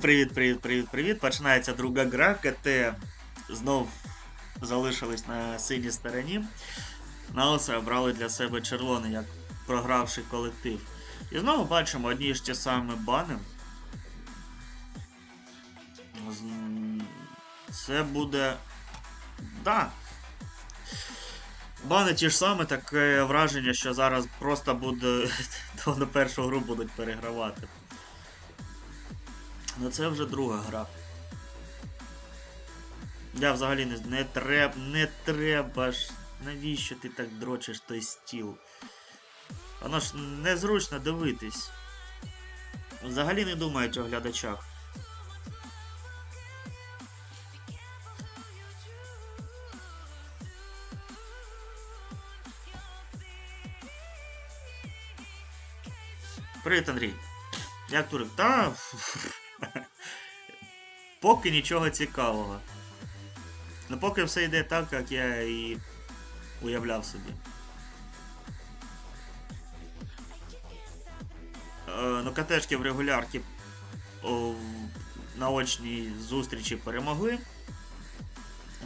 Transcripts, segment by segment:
Привіт, привіт, привіт, привіт. Починається друга гра, КТ знов залишились на синій стороні. Наоси обрали для себе червоний, як програвший колектив. І знову бачимо одні ж ті самі бани. Це буде. Да. Бани ті ж самі, таке враження, що зараз просто буде то на першу гру будуть перегравати. Ну це вже друга гра. Я взагалі не, не треба, не треба ж. Навіщо ти так дрочиш той стіл? Воно ж незручно дивитись. Взагалі не думають о глядачах. Привіт, Андрій. Як турик? Та. Поки нічого цікавого. Ну поки все йде так, як я і уявляв собі. Е, ну, катешки в регулярці о, на очній зустрічі перемогли.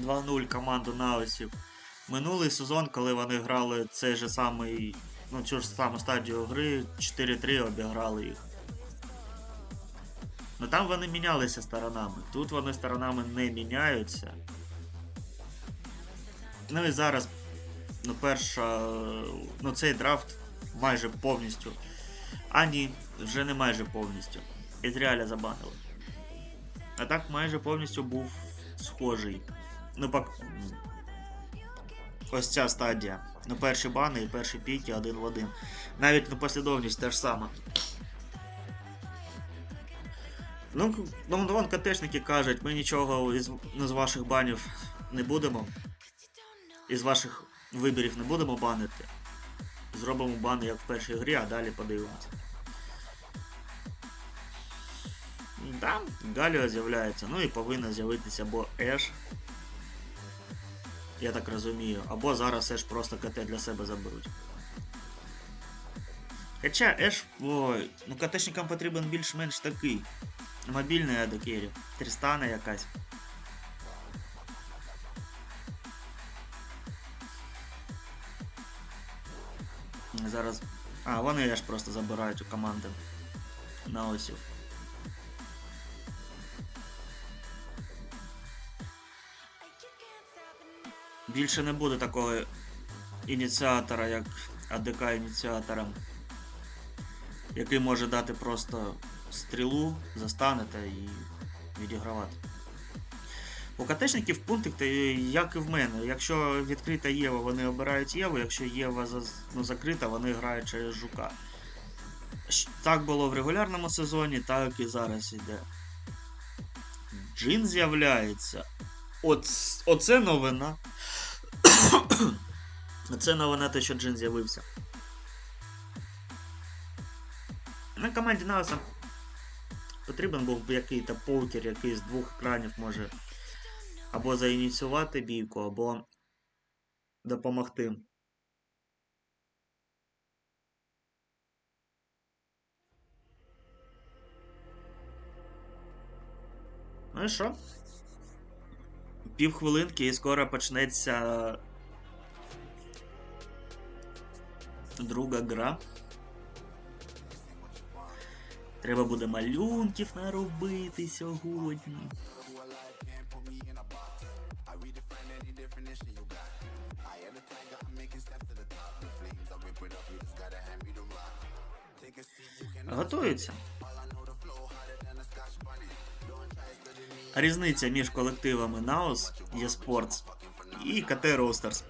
2-0 команду Наусів. Минулий сезон, коли вони грали цей же самий, ну, цю ж саму стадію гри, 4-3 обіграли їх. Ну там вони мінялися сторонами. Тут вони сторонами не міняються. Ну і зараз, ну, перша. Ну, цей драфт майже повністю. А ні, вже не майже повністю. Ізріаля забанили. А так майже повністю був схожий. Ну, пак. Ось ця стадія. Ну, перші бани і перші піки один в один. Навіть ну, послідовність теж сама. Ну, к- ну вон КТшники кажуть, ми нічого із, ну, з ваших банів не будемо. Із ваших виборів не будемо банити. Зробимо бани як в першій грі, а далі подивимося. Да, Галіо з'являється. Ну і повинна з'явитися або Еш. Я так розумію. Або зараз Еш просто КТ для себе заберуть. Хоча Еш, ой, ну КТшникам потрібен більш-менш такий. Мобільний адокері. Трістана якась. Зараз. А, вони аж просто забирають у команди наосів. Більше не буде такого ініціатора, як АДК ініціатора, який може дати просто стрілу, застанете і відігравати. У КТшників пунктик, та як і в мене. Якщо відкрита Єва, вони обирають Єву, якщо Єва ну, закрита, вони грають через жука. Так було в регулярному сезоні, так і зараз іде. Джин з'являється. Оц... Оце новина. Оце новина те, що Джин з'явився. На команді Науса потрібен був би якийсь покер, який з двох екранів може або заініціювати бійку, або допомогти. Ну і що? Півхвилинки і скоро почнеться друга гра. Треба буде малюнків наробити сьогодні. Готуються. Різниця між колективами Naos, eSports і КТ Roasters.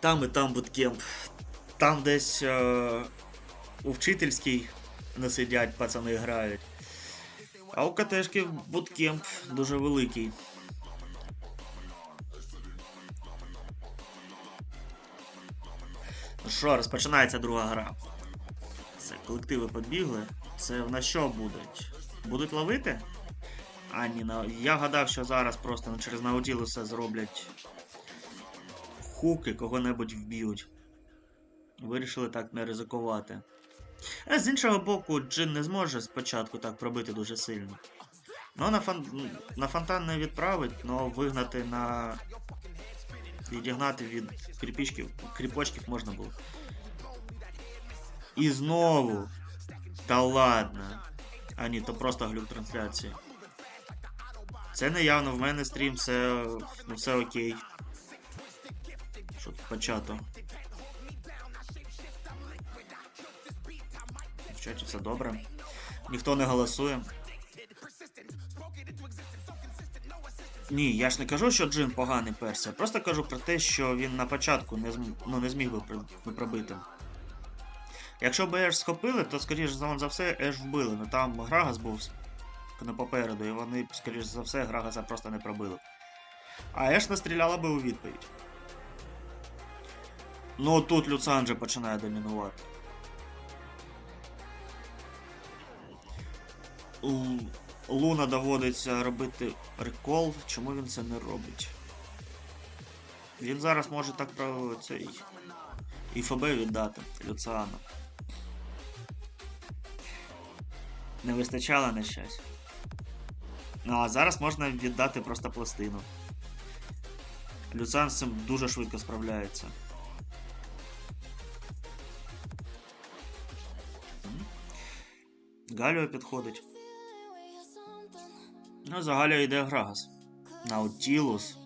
Там і там буткемп. Там десь е, у вчительській не сидять, пацани грають. А у КТшки буткемп дуже великий. Ну що, розпочинається друга гра. Все, колективи побігли. Це на що будуть? Будуть ловити? А, ні, на... я гадав, що зараз просто через Наутілуса зроблять хуки кого-небудь вб'ють. Вирішили так не ризикувати. А з іншого боку, Джин не зможе спочатку так пробити дуже сильно. Ну, на, фон... на фонтан не відправить, але вигнати на. Відігнати від кріпічків, кріпочків можна було. І знову. Та ладно. А ні, то просто глюк трансляції. Це не явно, в мене стрім, все, ну, все окей. Щоб почато. В чаті все добре. Ніхто не голосує. Ні, я ж не кажу, що Джин поганий перс. Я просто кажу про те, що він на початку не, ну, не зміг би пробити. Якщо б Еш схопили, то скоріш за все Еш вбили. Ну там Грагас був не попереду, і вони, скоріш за все, Грагаса просто не пробили. А Еш настріляла би у відповідь. Ну тут Люцан же починає домінувати. Луна доводиться робити рекол. Чому він це не робить? Він зараз може так про цей. І ФБ віддати Люциану. Не вистачало на щось. Ну а зараз можна віддати просто пластину. Люциан з цим дуже швидко справляється. Галіо підходить. Ну, за Галіо йде Грагас. Наутілус.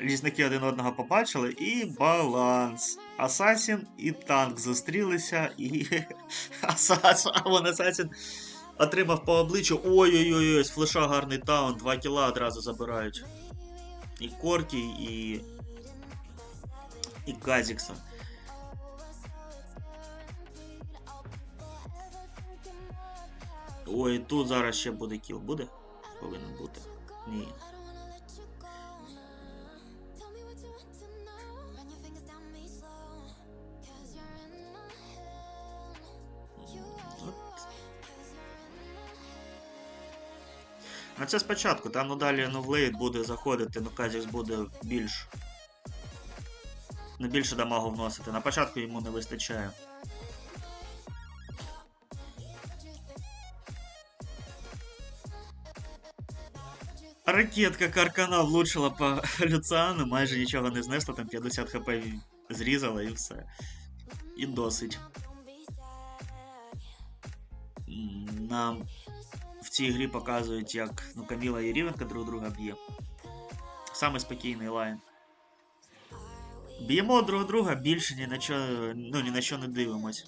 Лісники один одного побачили і баланс. Асасін і танк зустрілися, і. Асасін, а вон Асасін отримав по обличчю. Ой-ой-ой, з флеша гарний таун, 2 кіла одразу забирають. І Коркі, і. І Казікса. Ой, тут зараз ще буде кіл. Буде? Повинен бути. Ні. Ну це спочатку, там ну далі ну буде заходити, ну Казікс буде більш. Не більше дамагу вносити. На початку йому не вистачає. Ракетка Каркана влучила по Люциану, майже нічого не знесла, там 50 хп зрізала і все. І досить. М, Нам в цій грі показують, як ну, Каміла і Рівенка друг друга б'є. Саме спокійний лайн. Б'ємо друг друга, більше ні на що, ну, ні на що не дивимось.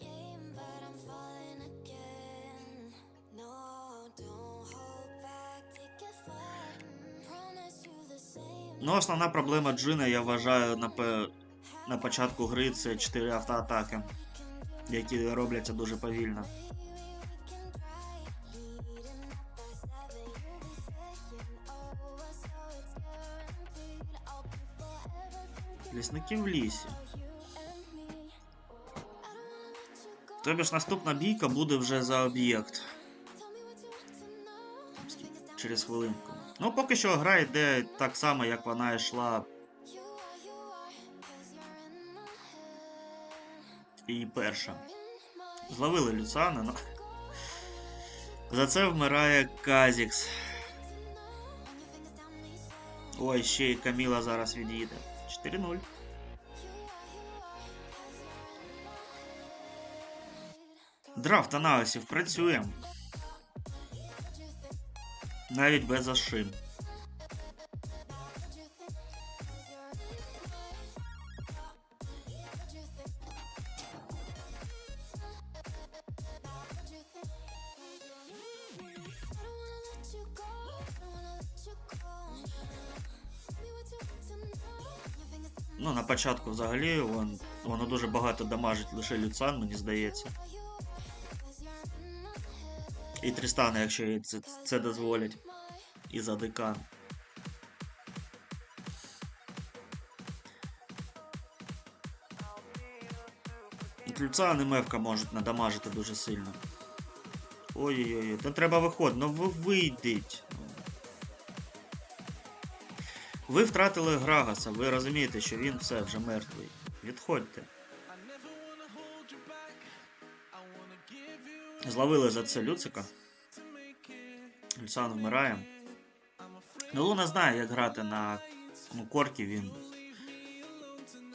Ну, основна проблема Джина, я вважаю, на, на початку гри це 4 автоатаки, які робляться дуже повільно. Лісники в лісі. Тобі ж наступна бійка буде вже за об'єкт. Через хвилинку. Ну, поки що гра йде так само, як вона йшла. І перша. Зловили Люцана, ну. За це вмирає Казікс. Ой, ще й Каміла зараз від'їде. 4-0. Драфт аналізів працює. Навіть без ошиб. Ну, на початку взагалі вон, воно дуже багато дамажить лише Люцан, мені здається. І Трістана, якщо їй це, це дозволять. І за декан. От Люцан і можуть надамажити дуже сильно. Ой-ой-ой, то треба виходити, ну ви вийдіть. Ви втратили Грагаса, ви розумієте, що він все вже мертвий. Відходьте. Зловили за це Люцика. Люциан вмирає. Ну, Луна знає, як грати на ну, коркі. Він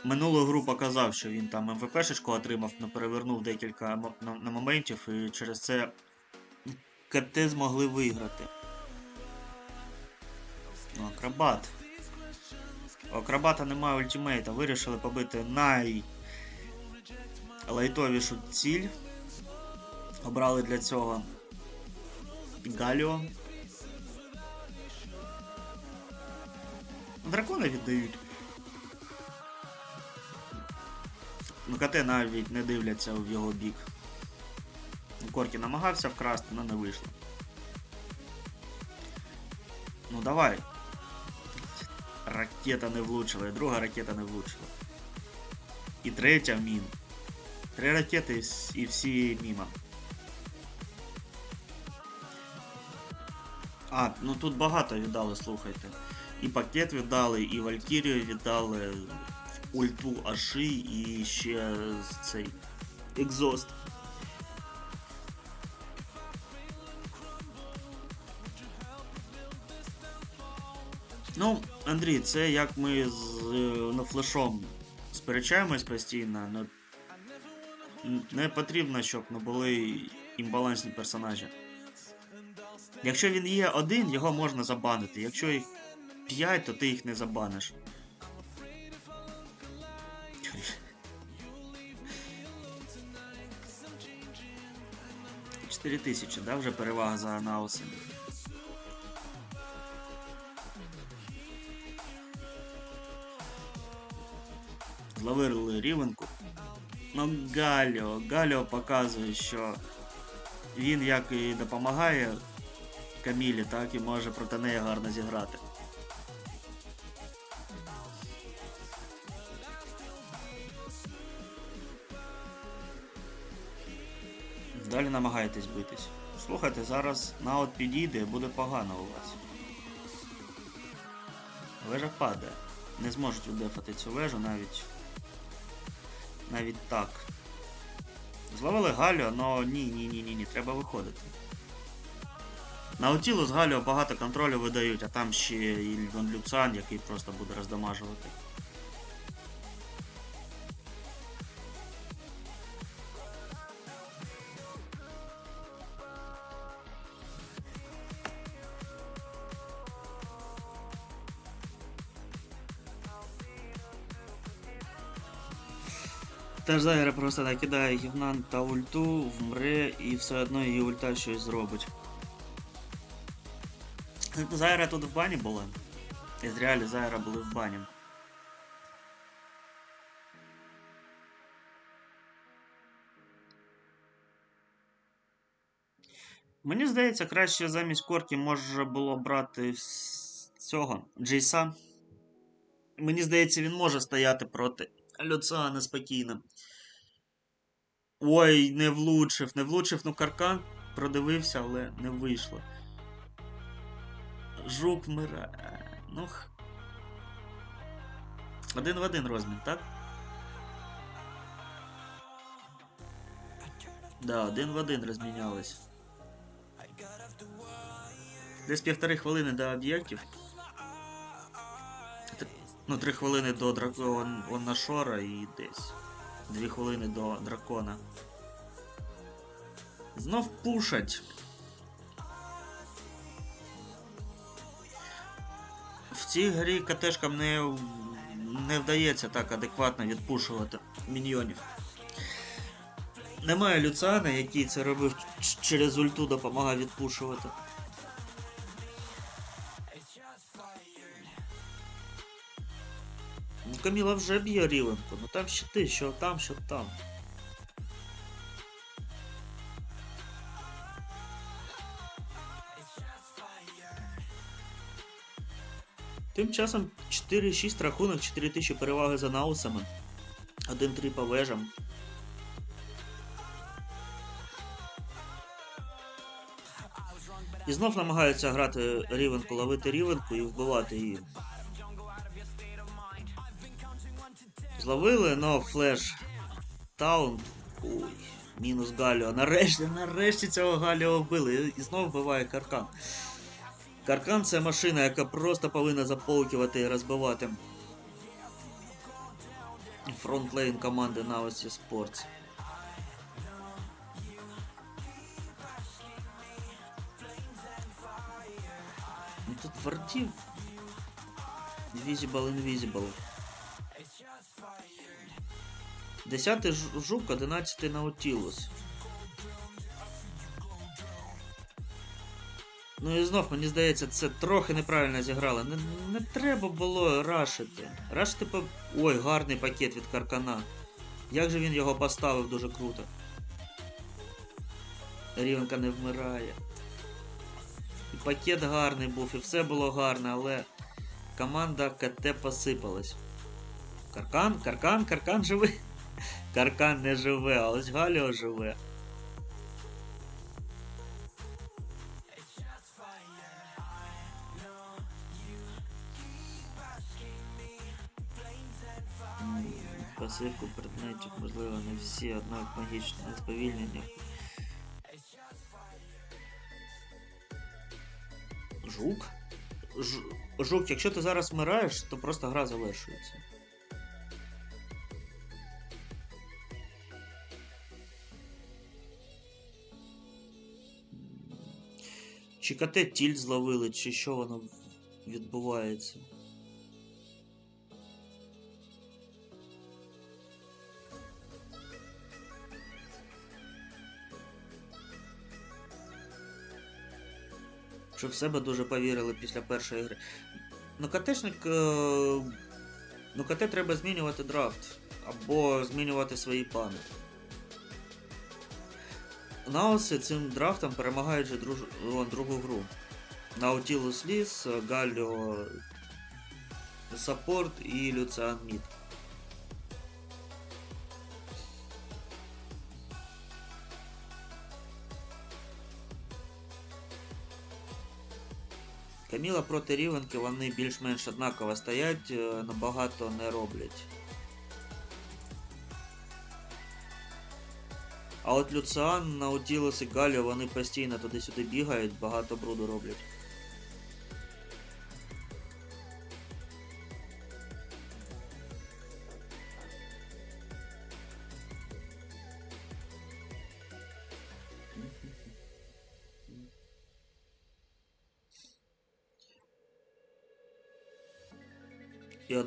минулу гру показав, що він там МВПшечку отримав, но перевернув декілька на моментів, і через це КТ змогли виграти. Ну, акробат. У акробата немає ультимейта. Вирішили побити най лайтовішу ціль. Обрали для цього Галіо. Дракона віддають. Ну, КТ навіть не дивляться в його бік. Коркі намагався вкрасти, але не вийшло. Ну давай. Ракета не влучила, і друга ракета не влучила. І третя мін. Три ракети і всі міма. А, ну тут багато віддали, слухайте. І пакет віддали, і Валькірію віддали, ульту Аши і ще цей екзост. Ну, Андрій, це як ми з е, ну, флешом сперечаємось постійно, но н- не потрібно, щоб не були імбалансні персонажі. Якщо він є один, його можна забанити. Якщо їх 5, то ти їх не забаниш. Чотири тисячі, да, вже перевага за анаусом. Зловили рівенку. Ну, Галіо. Галіо показує, що він як і допомагає Камілі, так і може проти неї гарно зіграти. Далі намагайтесь битись. Слухайте, зараз наут підійде і буде погано у вас. Вежа падає. Не зможуть віддефати цю вежу навіть. Навіть так. Зловили Галю, але ні, ні, ні, ні, ні, треба виходити. На Утілу з Галіо багато контролю видають, а там ще і Люцан, який просто буде роздамажувати. Теж Зайра просто накидає гівнан та ульту, вмре і все одно її ульта щось зробить. Зайра тут в бані була. Із реалі Зайра були в бані. Мені здається, краще замість корки може було брати цього Джейса. Мені здається, він може стояти проти Люциана спокійно. Ой, не влучив, не влучив, ну каркан продивився, але не вийшло. Жук вмирає. Ну. Один в один розмін, так? Да, один в один розмінялись. Десь півтори хвилини до об'єктів. Ну, три хвилини до дракона Шора і десь. Дві хвилини до дракона. Знов пушать. Цій грі катешкам не, не вдається так адекватно відпушувати міньйонів. Немає Люцана, який це робив через ульту допомагав відпушувати. Ну, Каміла вже б'є рівенку, ну там щити, що там, що там. Тим часом 4-6 рахунок, 4 тисячі переваги за наусами. 1-3 по вежам. І знов намагаються грати рівенку, ловити рівенку і вбивати її. Зловили, но флеш таун. Ой, мінус Галіо. Нарешті, нарешті цього Галіо вбили. І знов вбиває каркан. Каркан це машина, яка просто повинна заполкувати і розбивати фронтлейн команди Naos Sports. Ну тут вартів. Invisible Invisible. Десятий Ж- жук, одинадцятий Наутілус. Ну і знов, мені здається, це трохи неправильно зіграли. Не, не треба було рашити. Рашити по. Ой, гарний пакет від Каркана. Як же він його поставив дуже круто. Рівенка не вмирає. І пакет гарний був, і все було гарне, але команда КТ посипалась. Каркан, каркан, каркан живий. Каркан не живе, а ось Галіо живе. Пасивку предметів, можливо, не всі, однак магічне сповільнення. Жук? Ж... Жук, якщо ти зараз вмираєш, то просто гра завершується. Чи КТ тільт зловили, чи що воно відбувається? Що в себе дуже повірили після першої гри. Ну, КТшник. е, Ну, КТ треба змінювати драфт. Або змінювати свої плани. Науси цим драфтом перемагають вже друж... другу гру. Наутілус Ліс, Галліо Саппорт і Люциан Мід. Каміла проти Рівенки вони більш-менш однаково стоять, е, набагато не роблять. А от Люциан, Наутілус і Галіо вони постійно туди-сюди бігають, багато бруду роблять.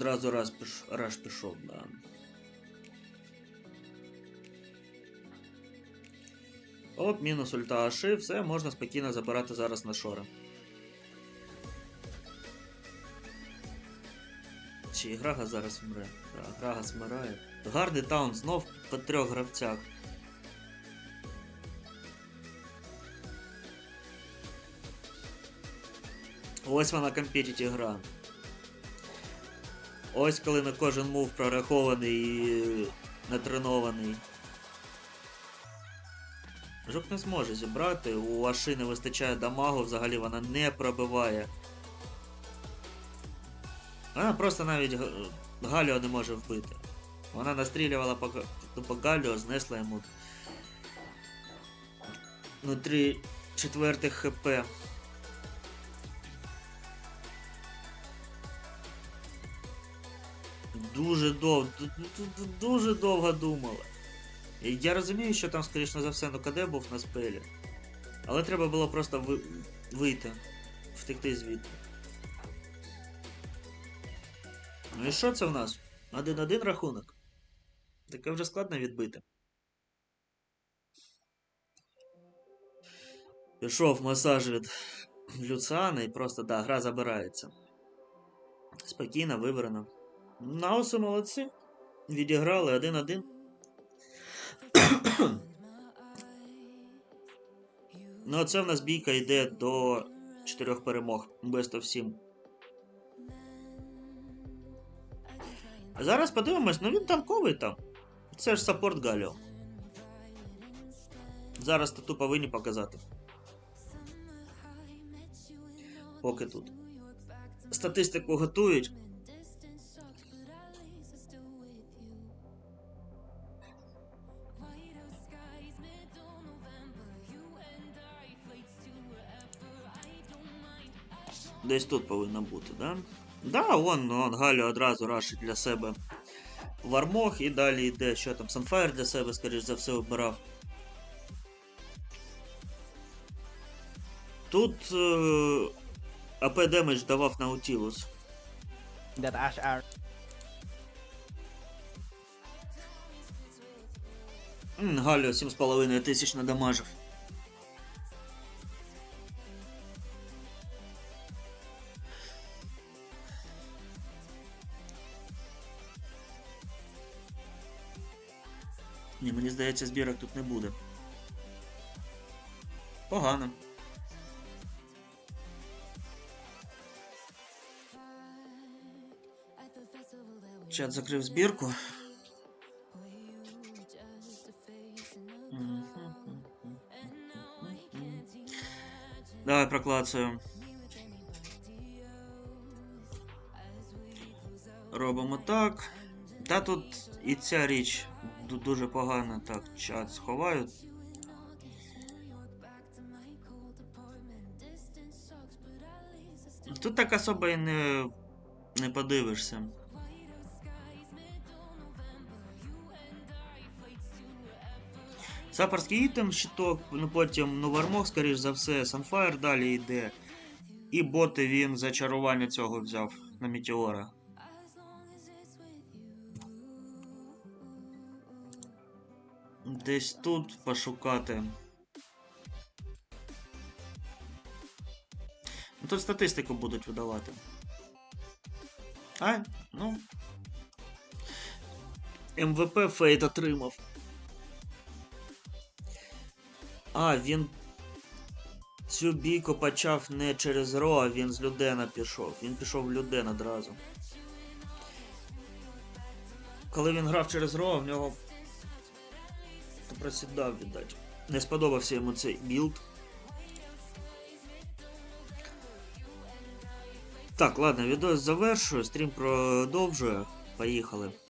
Одразу раз піш... раш пішов, да. Оп, мінус ульта Аши, все, можна спокійно забирати зараз на шора. Чи і Грага зараз вмре? Так, Грага змирає. Гарний таун знов по трьох гравцях. Ось вона компетіті гра. Ось коли на кожен мув прорахований і натренований. Жук не зможе зібрати, у Аши не вистачає дамагу, взагалі вона не пробиває. Вона просто навіть Галіо не може вбити. Вона настрілювала по, по Галіо, знесла йому ну, 3 четвертих хп. Дуже довго, дуже довго думала. І Я розумію, що там, скоріше за все, ну КД був на спелі. Але треба було просто ви... вийти, втекти звідти. Ну і що це в нас? Один-один рахунок. Таке вже складно відбити. Пішов масаж від Люциана і просто, да, гра забирається. Спокійно, вибрано. Науси молодці. Відіграли один-один. Ну, це в нас бійка йде до чотирьох перемог. Best of 7. А зараз подивимось, ну він танковий там. Це ж саппорт Галіо. Зараз тату повинні показати. Поки тут. Статистику готують. Десь тут повинно бути, да? Да, вон, вон Галю одразу рашить для себе Вармох і далі йде, що там, Sunfire для себе, скоріш за все, обирав. Тут е, АП демедж давав Наутілус. Галю 7,5 тисяч надамажив. Мені здається, збірок тут не буде. Погано. Чат закрив збірку. Давай проклацаю. Робимо так. Та тут і ця річ дуже погана. Так, чат сховаю. Тут так особо і не, не подивишся. Сапарський ітем, щиток, ну потім ну скоріш за все, Sunfire далі йде. І боти він зачарування цього взяв на Метеора. Десь тут пошукати. Ну тут статистику будуть видавати. А, ну. МВП Фейт отримав. А, він цю бійку почав не через Ро, а він з Людена пішов. Він пішов в Люден одразу. Коли він грав через Ро, в нього просідав, віддать. Не сподобався йому цей білд. Так, ладно, відео завершую, стрім продовжую. Поїхали.